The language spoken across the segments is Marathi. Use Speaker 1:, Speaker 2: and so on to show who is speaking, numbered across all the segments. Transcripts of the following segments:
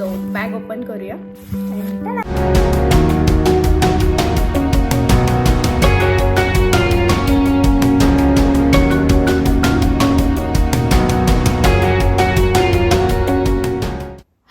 Speaker 1: सो बॅग ओपन करूया.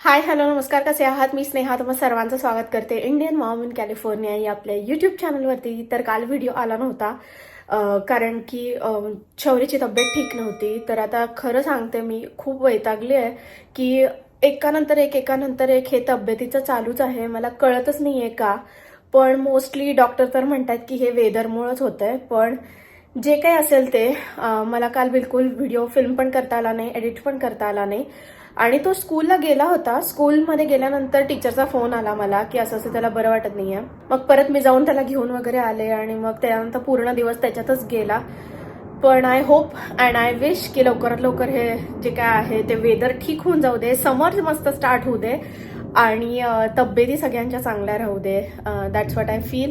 Speaker 1: हाय हॅलो नमस्कार कसे आहात? मी स्नेहा तुम्हा सर्वांचं स्वागत करते. इंडियन मॉम इन कॅलिफोर्निया या आपल्या यूट्यूब चॅनलवरती तर काल व्हिडिओ आला नव्हता कारण की शौर्यची तब्येत ठीक नव्हती. तर आता खरं सांगते मी खूप वैतागली आहे की एकानंतर एक एकानंतर एक हे तब्येतीचं चालूच आहे. मला कळतच नाही आहे का? पण मोस्टली डॉक्टर तर म्हणतात की हे वेदरमुळंच होतं आहे पण जे काही असेल ते मला काल बिलकुल व्हिडिओ फिल्म पण करता आला नाही एडिट पण करता आला नाही. आणि तो स्कूलला गेला होता. स्कूलमध्ये गेल्यानंतर टीचरचा फोन आला मला की असं असं त्याला बरं वाटत नाहीये. मग परत मी जाऊन त्याला घेऊन वगैरे आले आणि मग त्यानंतर पूर्ण दिवस त्याच्यातच गेला. पण I hope and I wish की लवकरात लवकर हे जे काय आहे ते वेदर ठीक होऊन जाऊ दे. समर मस्त स्टार्ट होऊ दे. आणि तब्येती सगळ्यांच्या चांगल्या राहू दे. दॅट्स वॉट आय फील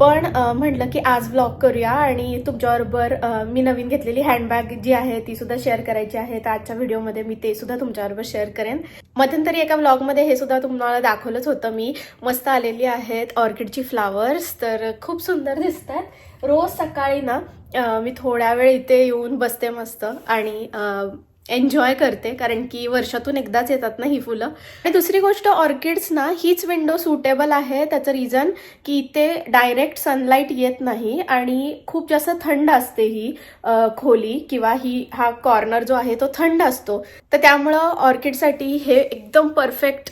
Speaker 1: पण म्हटलं की आज ब्लॉग करूया आणि तुमच्याबरोबर मी नवीन घेतलेली हँडबॅग जी आहे ती सुद्धा शेअर करायची आहे. तर आजच्या व्हिडिओमध्ये मी ते सुद्धा तुमच्याबरोबर शेअर करेन. मध्यंतरी एका ब्लॉगमध्ये हे सुद्धा तुम्हाला दाखवलंच होतं मी. मस्त आलेली आहेत ऑर्किडची फ्लावर्स तर खूप सुंदर दिसतात रोज सकाळी ना मी थोड्या वेळ इथे येऊन बसते मस्त आणि एन्जॉय करते कारण की वर्षातून एकदाच येतात ना ही फुलं. आणि दुसरी गोष्ट ऑर्किड्स ना हीच विंडो सुटेबल आहे. त्याचं रिझन की इथे डायरेक्ट सनलाईट येत नाही आणि खूप जास्त थंड असते ही खोली किंवा ही हा कॉर्नर जो आहे तो थंड असतो. तर त्यामुळं ऑर्किडसाठी हे एकदम परफेक्ट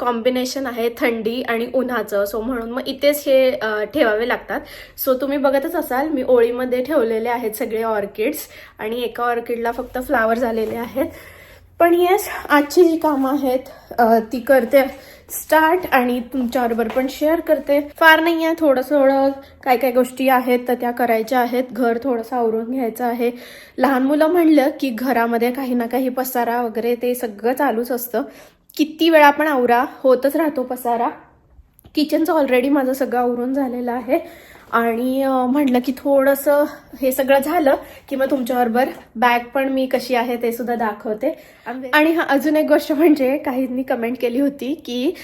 Speaker 1: कॉम्बिनेशन आहे थंडी आणि उन्हाचं. सो म्हणून मग इथेच हे ठेवावे लागतात. सो तुम्ही बघतच असाल मी ओळीमध्ये ठेवलेले आहेत सगळे ऑर्किड्स. आणि एका ऑर्किडला फक्त फ्लावर झालेले आहेत. पण येस आजची जी कामं आहेत ती करते. स्टार्ट आणि तुमच्याबरोबर पण शेअर करते. फार नाही आहे थोडं थोडं काय काय गोष्टी आहेत तर त्या करायच्या आहेत. घर थोडंसं आवरून घ्यायचं आहे. लहान मुलं म्हणलं की घरामध्ये काही ना काही पसारा वगैरे ते सगळं चालूच असतं. किती वेळा आपण आवरा होतच राहतो पसारा. किचनचं ऑलरेडी माझं सगळं आवरून झालेलं आहे. आणि म्हटलं की थोडंसं हे सगळं झालं की मग तुमच्याबरोबर बॅग पण मी कशी आहे ते सुद्धा दाखवते. आणि हा अजून एक गोष्ट म्हणजे काहींनी कमेंट केली होती की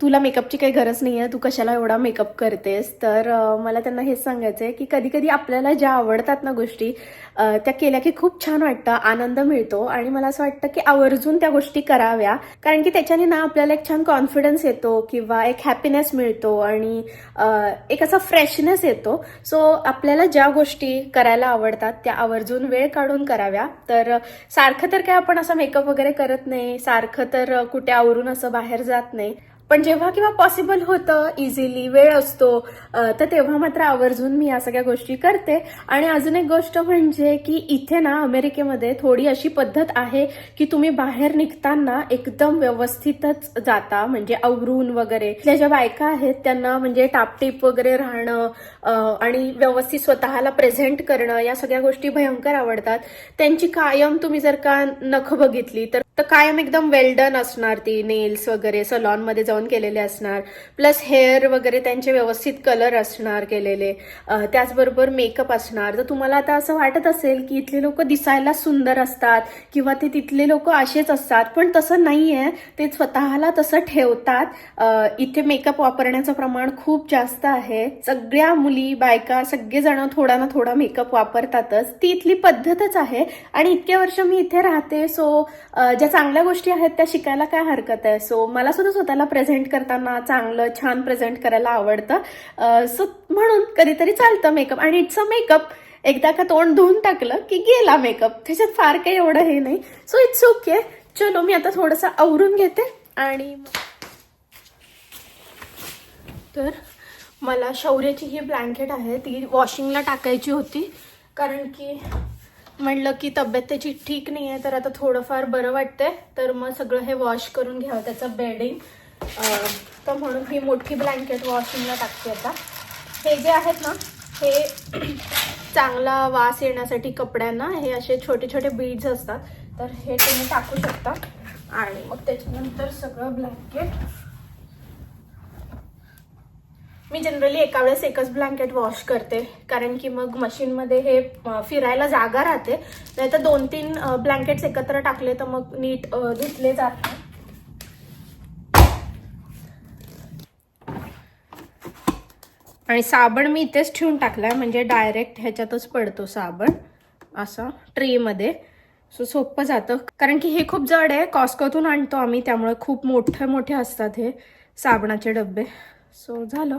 Speaker 1: तुला मेकअपची काही गरज नाही आहे तू कशाला एवढा मेकअप करतेस? तर मला त्यांना हेच सांगायचं आहे की कधी कधी आपल्याला ज्या आवडतात ना गोष्टी त्या केल्या की खूप छान वाटतं आनंद मिळतो. आणि मला असं वाटतं की आवर्जून त्या गोष्टी कराव्या. कारण की त्याच्याने ना आपल्याला एक छान कॉन्फिडन्स येतो किंवा एक हॅपीनेस मिळतो. आणि एक असा फ्रेशनेस येतो. सो आपल्याला ज्या गोष्टी करायला आवडतात त्या आवर्जून वेळ काढून कराव्या. तर सारखं तर काय आपण असं मेकअप वगैरे करत नाही. सारखं तर कुठे आवरून असं बाहेर जात नाही. पण जेव्हा किंवा पॉसिबल होतं इझिली वेळ असतो तर तेव्हा मात्र आवर्जून मी या सगळ्या गोष्टी करते. आणि अजून एक गोष्ट म्हणजे की इथे ना अमेरिकेमध्ये थोडी अशी पद्धत आहे की तुम्ही बाहेर निघताना एकदम व्यवस्थितच जाता म्हणजे आवरून वगैरे. इथल्या ज्या बायका आहेत त्यांना म्हणजे टापटीप वगैरे राहणं आणि व्यवस्थित स्वतःला प्रेझेंट करणं या सगळ्या गोष्टी भयंकर आवडतात. त्यांची कायम तुम्ही जर का नख बघितली तर तर कायम एकदम वेल्डन असणार ती नेल्स वगैरे सलॉनमध्ये जाऊन केलेले असणार. प्लस हेअर वगैरे त्यांचे व्यवस्थित कलर असणार केलेले. त्याचबरोबर मेकअप असणार. तर तुम्हाला आता असं वाटत असेल की इथले लोक दिसायला सुंदर असतात किंवा ते तिथले लोक असेच असतात पण तसं नाही आहे ते स्वतःला तसं ठेवतात. इथे मेकअप वापरण्याचं प्रमाण खूप जास्त आहे. सगळ्या मुली बायका सगळेजण थोडा ना थोडा मेकअप वापरतातच. ती इथली पद्धतच आहे. आणि इतके वर्ष मी इथे राहते सो ज्या चांगल्या गोष्टी आहेत त्या शिकायला काय हरकत आहे? सो मला सुद्धा स्वतःला प्रेझेंट करताना चांगलं छान प्रेझेंट करायला आवडतं. सो म्हणून कधीतरी चालतं मेकअप आणि इट्स अ मेकअप एकदा का तोंड धुवून टाकलं की गेला मेकअप त्याच्यात फार काही एवढं हे नाही. सो इट्स ओके चलो मी आता थोडंसं आवरून घेते. आणि तर मला शौर्याची ही ब्लँकेट आहे. ती वॉशिंगला टाकायची होती. कारण की म्हणलं की तब्येत त्याची ठीक नाही आहे तर आता थोडंफार बरं वाटतंय. तर मग सगळं हे वॉश करून घ्यावं त्याचं बेडिंग तर म्हणून ही मोठी ब्लँकेट वॉशिंगला टाकते आता. हे जे आहेत ना हे चांगला वास येण्यासाठी कपड्यांना हे असे छोटे छोटे बीड्स असतात. तर हे तुम्ही टाकू शकता. आणि मग त्याच्यानंतर सगळं ब्लँकेट मी जनरली एका वेळेस एकच ब्लँकेट वॉश करते. कारण की मग मशीनमध्ये हे फिरायला जागा राहते. नाही तर दोन तीन ब्लँकेट्स एकत्र टाकले तर मग नीट धुतले जात आणि साबण मी इथेच ठेवून टाकलाय. म्हणजे डायरेक्ट ह्याच्यातच पडतो साबण. असा ट्रेमध्ये. सो सोपं जातं. कारण की हे खूप जड आहे. कॉस्कोतून आणतो आम्ही. त्यामुळे खूप मोठे मोठे असतात हे साबणाचे डबे सो झालं.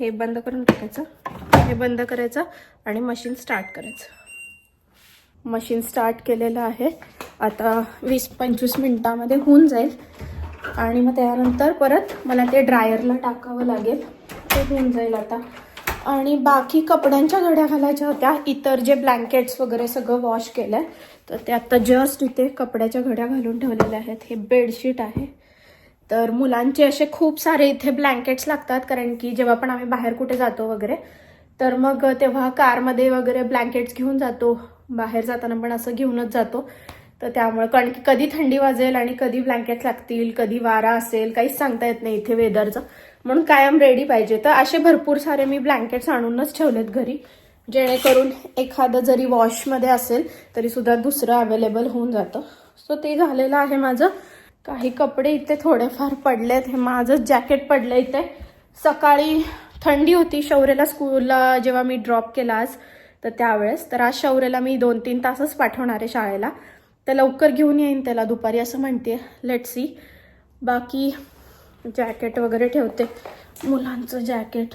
Speaker 1: हे बंद करून टाकायचं. हे बंद करायचं आणि मशीन स्टार्ट करायचं. मशीन स्टार्ट केलेलं आहे. आता वीस पंचवीस मिनटामध्ये होऊन जाईल. आणि मग त्यानंतर परत मला ते ड्रायरला टाकावं लागेल. ते होऊन जाईल आता. आणि बाकी कपड्यांच्या घड्या घालायच्या होत्या. इतर जे ब्लँकेट्स वगैरे सगळं वॉश केलं आहे तर ते आत्ता जस्ट इथे कपड्याच्या घड्या घालून ठेवलेल्या आहेत. हे बेडशीट आहे. तर मुलांचे असे खूप सारे इथे ब्लँकेट्स लागतात कारण की जेव्हा पण आम्ही बाहेर कुठे जातो वगैरे तर मग तेव्हा कारमध्ये वगैरे ब्लँकेट्स घेऊन जातो. बाहेर जाताना पण असं घेऊनच जातो. तर त्यामुळे कारण की कधी थंडी वाजेल आणि कधी ब्लँकेट लागतील कधी वारा असेल काहीच सांगता येत नाही इथे वेदरचं. म्हणून कायम रेडी पाहिजे. तर असे भरपूर सारे मी ब्लँकेट्स आणूनच ठेवलेत घरी. जेणेकरून एखादं जरी वॉशमध्ये असेल तरी सुद्धा दुसरं अवेलेबल होऊन जातं. सो ते झालेलं आहे माझं. काही कपडे इथे थोडेफार पडलेत. हे माझंच जॅकेट पडलं इथे. सकाळी थंडी होती शौर्यला स्कूलला जेव्हा मी ड्रॉप केला आज तर त्यावेळेस. तर आज शौर्यला मी दोन तीन तासच पाठवणार आहे शाळेला. तर लवकर घेऊन येईन त्याला दुपारी असं म्हणते लेट सी बाकी जॅकेट वगैरे ठेवते. मुलांचं जॅकेट.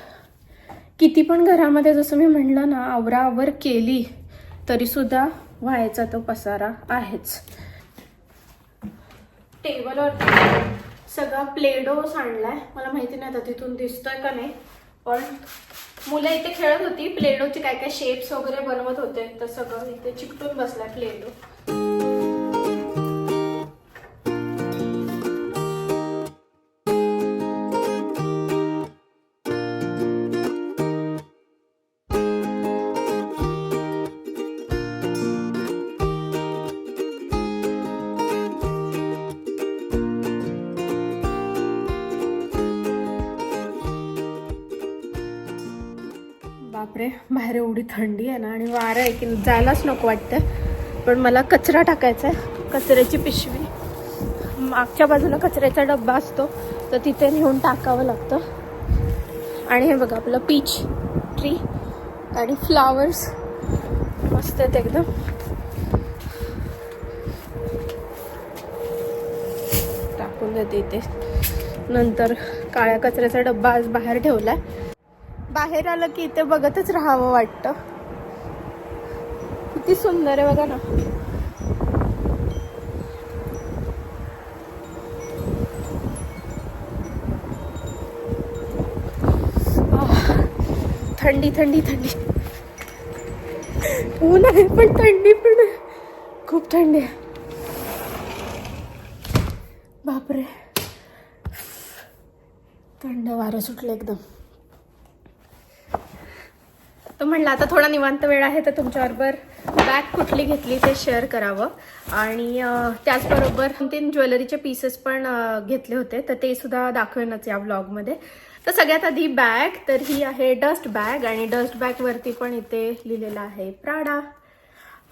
Speaker 1: किती पण घरामध्ये जसं मी म्हणलं ना आवरावर केली तरीसुद्धा व्हायचा तो पसारा आहेच. टेबलवर सगळा प्लेडो सांडलाय मला माहिती नाही आता तिथून दिसतोय का नाही. पण मुलं इथे खेळत होती. प्लेडोचे काय काय शेप्स वगैरे बनवत होते. तर सगळं इथे चिकटून बसलाय प्लेडो. बापरे बाहेर एवढी थंडी आहे ना आणि वारं आहे की जायलाच नको वाटतं पण मला कचरा टाकायचा आहे कचऱ्याची पिशवी. मागच्या बाजूला कचऱ्याचा डब्बा असतो तर तिथे नेऊन टाकावं लागतं. आणि हे बघा आपलं पीच ट्री आणि फ्लावर्स मस्त आहेत एकदम. टाकून देते इथे. नंतर काळ्या कचऱ्याचा डब्बा आज बाहेर ठेवला आहे बाहेर आलं की इथे बघतच राहावं वाटतं. किती सुंदर आहे बघा ना. थंडी थंडी थंडी. ऊन आहे पण थंडी पण आहे. खूप थंडी आहे. बापरे. थंड वारं सुटलं एकदम. तर म्हणलं आता थोडा निवांत वेळ आहे तर तुमच्याबरोबर बॅग कुठली घेतली ते शेअर करावं. आणि त्याचबरोबर तीन ज्वेलरीचे पीसेस पण घेतले होते तर ते सुद्धा दाखवेनच या ब्लॉगमध्ये तर सगळ्यात आधी बॅग तर ही आहे डस्ट बॅग आणि डस्ट बॅगवरती पण इथे लिहिलेलं आहे प्राडा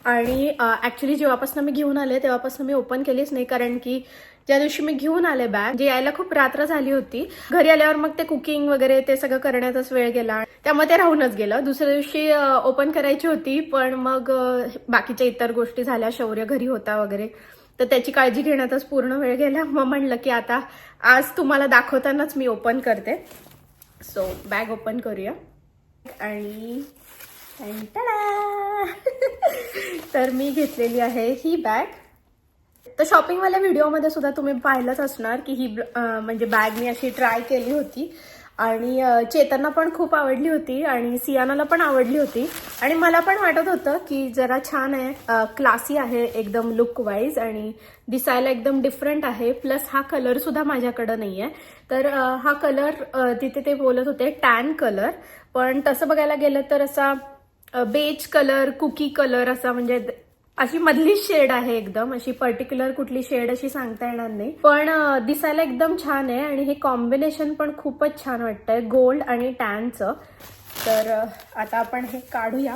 Speaker 1: आणि ॲक्च्युली जेव्हापासून मी घेऊन आले तेव्हापासून मी ओपन केलीच नाही कारण की ज्या दिवशी मी घेऊन आले बॅग जे यायला खूप रात्र झाली होती. घरी आल्यावर मग ते कुकिंग वगैरे ते सगळं करण्याचाच वेळ गेला. त्यामुळे ते राहूनच गेलं. दुसऱ्या दिवशी ओपन करायची होती पण मग बाकीच्या इतर गोष्टी झाल्या. शौर्य घरी होता वगैरे. तर त्याची काळजी घेण्यातच पूर्ण वेळ गेला. मग म्हणलं की आता आज तुम्हाला दाखवतानाच मी ओपन करते. सो बॅग ओपन करूया. आणि तर मी घेतलेली आहे ही बॅग तर शॉपिंगवाल्या व्हिडिओमध्ये सुद्धा तुम्ही पाहिलंच असणार की ही म्हणजे बॅग मी अशी ट्राय केली होती. आणि चेतना चेतनना पण खूप आवडली होती आणि सियानाला पण आवडली होती. आणि मला पण वाटत होतं की जरा छान आहे क्लासी आहे एकदम लुक वाईज आणि दिसायला एकदम डिफरंट आहे. प्लस हा कलर सुद्धा माझ्याकडं नाही आहे तर हा कलर तिथे ते बोलत होते टॅन कलर पण तसं बघायला गेलं तर असा बेज कलर कुकी कलर असा म्हणजे अशी मधली शेड आहे एकदम. अशी पर्टिक्युलर कुठली शेड अशी सांगता येणार नाही. पण दिसायला एकदम छान आहे आणि हे कॉम्बिनेशन पण खूपच छान वाटतंय. गोल्ड आणि टॅनचं तर आता आपण हे काढूया.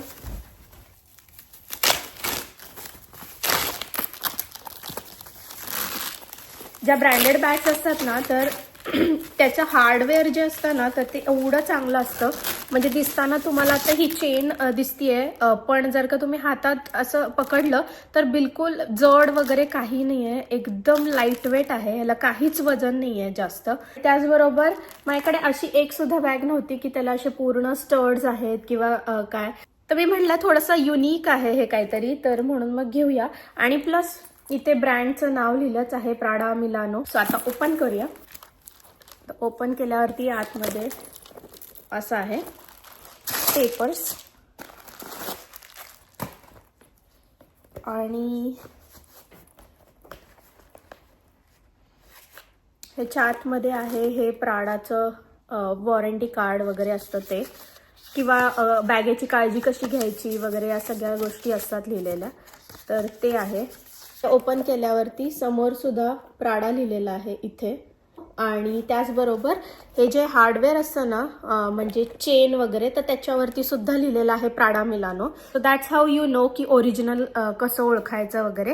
Speaker 1: ज्या ब्रँडेड बॅग्स असतात ना तर त्याचं हार्डवेअर जे असतं ना तर ते एवढं चांगलं असतं. म्हणजे दिसताना तुम्हाला आता ही चेन दिसतीये. पण जर का तुम्ही हातात असं पकडलं तर बिलकुल जड वगैरे काही नाही आहे एकदम लाइट वेट आहे. याला काहीच वजन नाही आहे जास्त. त्याचबरोबर माझ्याकडे अशी एक सुद्धा बॅग नव्हती की त्याला असे पूर्ण स्टर्ड्स आहेत किंवा काय. तर मी म्हटलं थोडंसं युनिक आहे हे काहीतरी तर म्हणून मग घेऊया. आणि प्लस इथे ब्रँडचं नाव लिहिलंच आहे प्राडा मिलानो सो आता ओपन करूया. ओपन केल्यावरती आतमध्ये असं आहे. पेपर्स आणि ह्याच्या आतमध्ये आहे हे प्राडाचं वॉरंटी कार्ड वगैरे असतं ते. किंवा बॅगेची काळजी कशी घ्यायची वगैरे या सगळ्या गोष्टी असतात लिहिलेल्या. तर ते आहे. ओपन केल्यावरती समोर सुद्धा प्राडा लिहिलेला आहे इथे. आणि त्याचबरोबर हे जे हार्डवेअर असतं ना म्हणजे चेन वगैरे तर त्याच्यावरती सुद्धा लिहिलेलं आहे Prada Milano so that's how you know की ओरिजिनल कसं ओळखायचं वगैरे.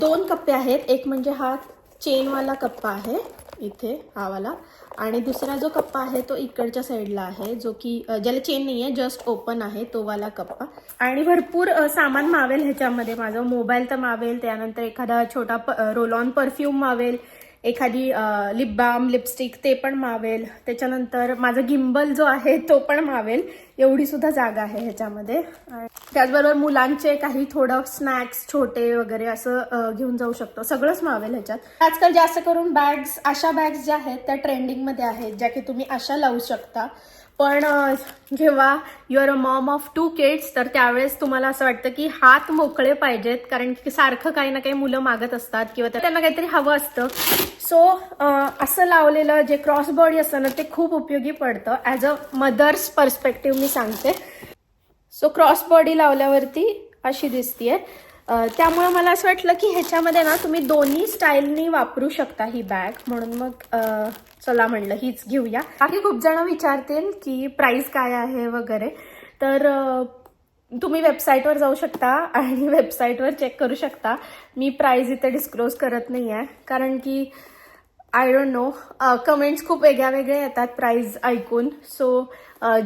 Speaker 1: दोन कप्पे आहेत. एक म्हणजे हा चेनवाला कप्पा आहे इथे हावाला आणि दुसरा जो कप्पा आहे तो इकडच्या साईडला आहे जो की ज्याला चेन नाही आहे जस्ट ओपन आहे तो वाला कप्पा. आणि भरपूर सामान मावेल ह्याच्यामध्ये. माझं मोबाईल तर मावेल त्यानंतर एखादा छोटा प रोल ऑन परफ्यूम मावेल. एखादी लिप बाम लिपस्टिक ते पण मावेल. त्याच्यानंतर माझा गिंबल जो आहे तो पण मावेल. एवढी सुद्धा जागा आहे ह्याच्यामध्ये. त्याचबरोबर मुलांचे काही थोडं स्नॅक्स छोटे वगैरे असं घेऊन जाऊ शकतो. सगळंच मावेल ह्याच्यात. आजकाल जास्त करून बॅग्स अशा बॅग्स ज्या आहेत त्या ट्रेंडिंगमध्ये आहेत ज्या की तुम्ही अशा लावू शकता. पण जेव्हा your are a mom of two kids तर त्यावेळेस तुम्हाला असं वाटतं की हात मोकळे पाहिजेत कारण की सारखं काही ना काही मुलं मागत असतात किंवा त्यांना काहीतरी हवं असतं. सो असं लावलेलं जे क्रॉस बॉडी असतं ना ते खूप उपयोगी पडतं. ॲज अ मदर्स पर्स्पेक्टिव्ह मी सांगते. सो क्रॉस बॉडी लावल्यावरती अशी दिसतीये. त्यामुळे मला असं वाटलं की ह्याच्यामध्ये ना तुम्ही दोन्ही स्टाईलनी वापरू शकता ही बॅग म्हणून मग चला म्हणलं हीच घेऊया. बाकी खूप जण विचारतील की प्राइस काय आहे वगैरे. तर तुम्ही वेबसाईटवर जाऊ शकता आणि वेबसाईटवर चेक करू शकता. मी प्राइस इथे डिस्क्लोज करत नाही आहे कारण की आय डोंट नो कमेंट्स खूप वेगळ्या वेगळ्या येतात प्राईज ऐकून. सो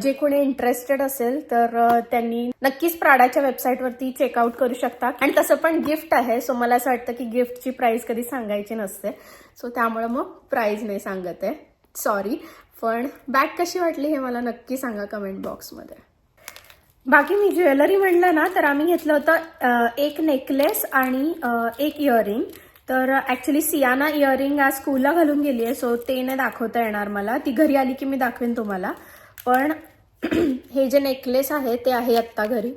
Speaker 1: जे कोणी इंटरेस्टेड असेल तर त्यांनी नक्कीच प्राडाच्या वेबसाईटवरती चेकआउट करू शकता आणि तसं पण गिफ्ट आहे सो मला असं वाटतं की गिफ्टची प्राईस कधी सांगायची नसते. सो त्यामुळे मग प्राईज नाही सांगत आहे. सॉरी पण बॅग कशी वाटली हे मला नक्की सांगा कमेंट बॉक्समध्ये बाकी मी ज्वेलरी म्हणलं ना तर आम्ही घेतलं होतं एक नेकलेस आणि एक इयरिंग तर ॲक्च्युली सियाना इयरिंग आज स्कूलला घालून गेली आहे सो ते नाही दाखवता येणार मला. ती घरी आली की मी दाखवेन तुम्हाला. पण हे जे नेकलेस आहे ते आहे आत्ता घरी.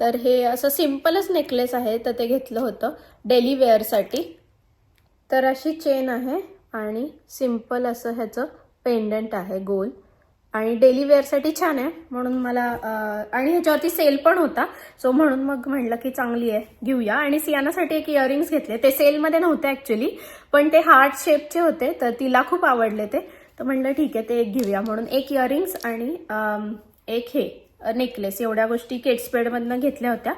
Speaker 1: तर हे असं सिम्पलच नेकलेस आहे तर ते घेतलं होतं डेली वेअरसाठी तर अशी चेन आहे आणि सिंपल असं ह्याचं पेंडंट आहे गोल. आणि डेली वेअरसाठी छान आहे म्हणून मला आणि ह्याच्यावरती सेल पण होता. सो म्हणून मग म्हणलं की चांगली आहे घेऊया. आणि सियानासाठी एक इयरिंग्स घेतले. ते सेलमध्ये नव्हते ॲक्च्युली पण ते हार्ट शेपचे होते तर तिला खूप आवडले ते. तर म्हणलं ठीक आहे ते एक घेऊया. म्हणून एक इयरिंग्स आणि एक हे नेकलेस एवढ्या गोष्टी केट्सपेडमधनं घेतल्या होत्या.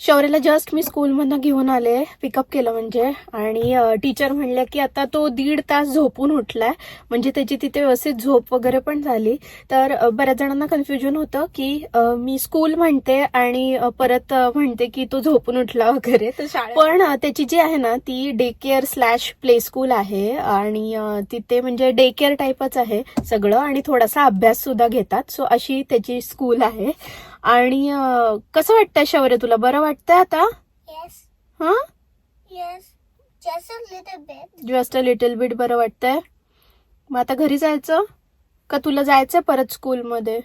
Speaker 1: शौर्यला जस्ट मी स्कूलमधनं घेऊन आले पिकअप केलं म्हणजे. आणि टीचर म्हणल्या की आता तो दीड तास झोपून उठलाय. म्हणजे त्याची तिथे व्यवस्थित झोप वगैरे पण झाली. तर बऱ्याच जणांना कन्फ्युजन होतं की मी स्कूल म्हणते आणि परत म्हणते की तो झोपून उठला वगैरे. पण त्याची जी आहे ना ती day care slash play school आहे. आणि तिथे म्हणजे डे केअर टाईपच आहे सगळं. आणि थोडासा अभ्यास सुद्धा घेतात. सो अशी त्याची स्कूल आहे. आणि कसं वाटतंय शौर्य तुला? बरं वाटतंय आता? हा. जस्ट अ लिटल बिट बरं वाटतंय. मग आता घरी जायचं? का तुला जायचं परत स्कूलमध्ये.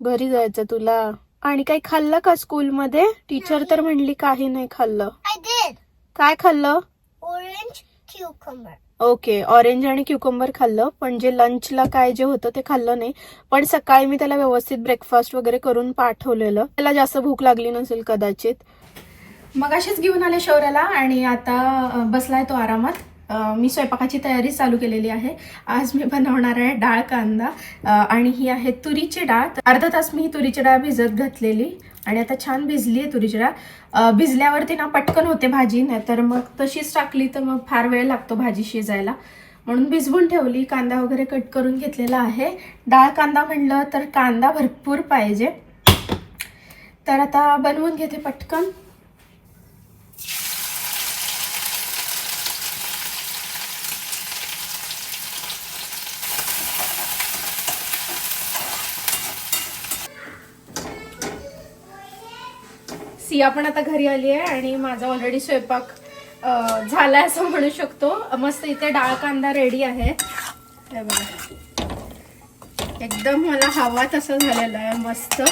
Speaker 1: घरी. जायचं तुला. आणि काही खाल्लं का स्कूलमध्ये? टीचर तर म्हणली काही नाही खाल्लं. काय खाल्लं?
Speaker 2: Orange cucumber.
Speaker 1: ओके ऑरेंज आणि क्युकंबर खाल्लं पण जे लंचला काय जे होतं ते खाल्लं नाही. पण सकाळी मी त्याला व्यवस्थित ब्रेकफास्ट वगैरे करून पाठवलेलं. त्याला जास्त भूक लागली नसेल कदाचित. मग अशीच घेऊन आले शौर्याला आणि आता बसलाय तो आरामात. मी स्वयंपाकाची तयारी चालू केलेली आहे. आज मी बनवणार आहे डाळ कांदा आणि ही आहे तुरीची डाळ. अर्धा तास मी ही तुरीची डाळ भिजत घातलेली. आणि आता छान भिजली आहे तुरीची डाळ भिजल्यावरती ना पटकन होते भाजी नाही तर मग तशीच टाकली तर मग फार वेळ लागतो भाजी शिजायला. म्हणून भिजवून ठेवली कांदा वगैरे कट करून घेतलेला आहे. डाळ कांदा म्हणलं तर कांदा भरपूर पाहिजे. तर आता बनवून घेते पटकन. सिया पण आता घरी आली आहे आणि माझा ऑलरेडी स्वयंपाक झाला झालाय असं म्हणू शकतो. मस्त इथे डाळ कांदा रेडी आहे. एकदम मला हवा तसं झालेलं आहे मस्त.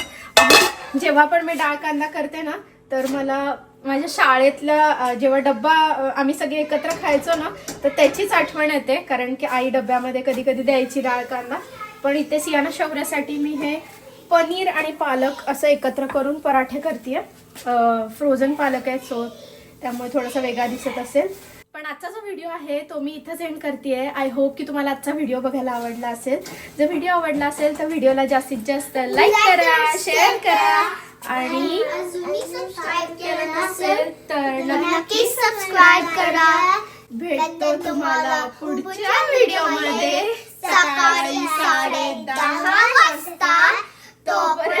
Speaker 1: जेव्हा पण मी डाळ कांदा करते ना तर मला माझ्या शाळेतला जेव्हा डब्बा आम्ही सगळे एकत्र खायचो ना तर त्याचीच आठवण येते कारण की आई डब्यामध्ये कधी कधी द्यायची डाळ कांदा. पण इथे सियाना शौर्यासाठी मी हे पनीर आणि पालक असं एकत्र करून पराठे करते फ्रोझन पालक आहे सो त्यामुळे थोडासा वेगळा दिसत असेल. पण आजचा जो व्हिडिओ आहे तो मी इथंच एंड करते आय होप की तुम्हाला आजचा व्हिडिओ बघायला आवडला असेल. जर व्हिडिओ आवडला असेल तर व्हिडिओला जास्तीत जास्त लाईक करा शेअर करा. आणि असेल तर
Speaker 2: नक्की सबस्क्राईब करा.
Speaker 1: भेटतो तुम्हाला पुढच्या व्हिडिओमध्ये
Speaker 2: सकाळी साडे दहा वाजता. Добре.